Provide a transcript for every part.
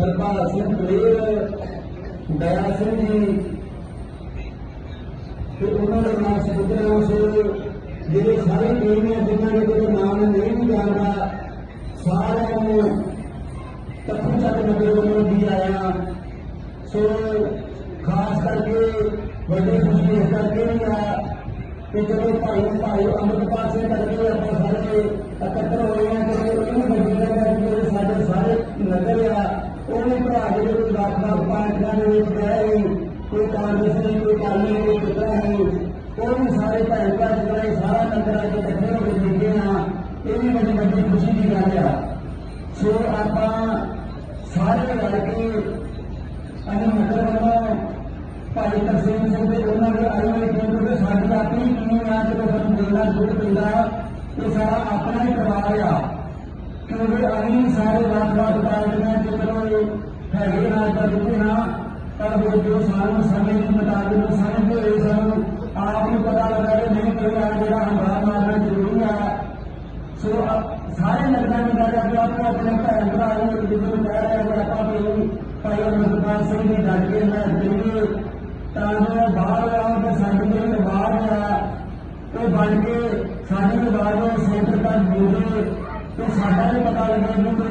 ਹਰਪਾਲ ਸਿੰਘ ਕਲੇਰ ਦਇਆ ਸਿੰਘ ਜੀ। ਤੇ ਉਹਨਾਂ ਦੇ ਨਾਲ ਸਬੁੱਧਰਾਮ ਸਿੰਘ। ਜਿਹੜੇ ਸਾਰੇ ਟੀਮ ਨੇ, ਜਿਨ੍ਹਾਂ ਦੇ ਕੋਈ ਨਾਮ ਨਹੀਂ ਵੀ ਜਾਣਦਾ, ਸਾਰਿਆਂ ਨੂੰ ਤੱਕੂ ਚੱਕ ਨਗਰ ਵੱਲੋਂ ਵੀ ਆਇਆ। ਸੋ ਖਾਸ ਕਰਕੇ ਵੱਡੇ ਖੁਸ਼ੀ ਇਸ ਕਰਕੇ ਵੀ ਆ ਕਿ ਜਦੋਂ ਭਾਈ ਭਾਈ ਅੰਮ੍ਰਿਤਪਾਲ ਸਿੰਘ ਕਰਕੇ ਕੋਈ ਕਾਂਗਰਸ ਨਹੀਂ ਕੋਈ ਕਾਲੀ ਨਹੀਂ ਕੋਈ ਕਿਤਰਾ ਨਹੀਂ ਉਹ ਵੀ ਸਾਰੇ ਭੈਣ ਭਰਾ ਜਿਹੜੇ ਸਾਰਾ ਨਗਰ ਆ ਕੇ ਇਕੱਠੇ ਹੋ ਕੇ ਬੈਠੇ ਆ ਇਹ ਵੀ ਬੜੀ ਵੱਡੀ ਖੁਸ਼ੀ ਦੀ ਗੱਲ ਆ ਸੋ ਆਪਾਂ ਸਾਰੇ ਰਲ ਕੇ ਅਸੀਂ ਨਗਰ ਵੱਲੋਂ ਭਾਈ ਤਰਸੇਮ ਸਿੰਘ ਦੇ ਉਹਨਾਂ ਦੇ ਆਏ ਹੋਏ ਟੀਮ ਤੇ ਸਾਡੀ ਆਪਣੀ ਟੀਮ ਆ ਜਦੋਂ ਸਾਨੂੰ ਮਿਲਣਾ ਜੁੜ ਪੈਂਦਾ ਇਹ ਸਾਰਾ ਆਪਣਾ ਹੀ ਪਰਿਵਾਰ ਆ ਕਿਉਂਕਿ ਅਸੀਂ ਸਾਰੇ ਵੱਖ-ਵੱਖ ਪਾਰਟੀਆਂ ਦੇ ਚਲੋ ਇਹ ਹੈਗੇ ਨਾ ਤਾਂ ਦਿੱਤੇ ਨਾ ਸਾਨੂੰ ਸਮੇਂ ਦੇ ਮੁਤਾਬਿਕ ਸਮਝਦੇ ਸਾਨੂੰ ਆਪ ਨੂੰ ਪਤਾ ਲੱਗਾ ਕਿ ਨਹੀਂ ਕੋਈ ਜਿਹੜਾ ਹੰਗਾਮਾ ਮਾਰਨਾ ਜ਼ਰੂਰੀ ਆ। ਸੋ ਆਪ- ਸਾਰੇ ਨਗਰਾਂ ਦੇ ਨਾਲ ਅੱਗੇ ਆਪੋ ਆਪਣੇ ਭੈਣ ਭਰਾ ਨੂੰ ਇੱਕ ਕਹਿ ਰਹੇ ਕਿ ਆਪਾਂ ਵੀ ਭਾਈ ਅਮਰਪਾਲ ਸਿੰਘ ਦੀ ਡਟ ਕੇ ਮੈਂ ਦੇਈਏ ਤਾਂ ਜੋ ਬਾਹਰ ਆਉਣ ਤੇ ਸਾਡੇ ਜਿਹੜੇ ਬਾਹਰ ਆ। ਉਹ ਬਣ ਕੇ ਸਾਡੇ ਵਿਭਾਗ ਨੂੰ ਸੈਂਟਰ ਤੱਕ ਜੋੜੇ ਤੇ ਸਾਡਾ ਵੀ ਪਤਾ ਲੱਗਾ ਕਿ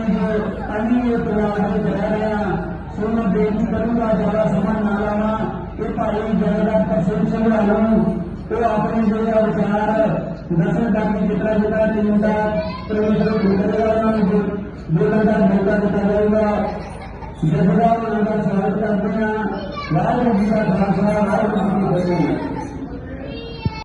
Jangan lupa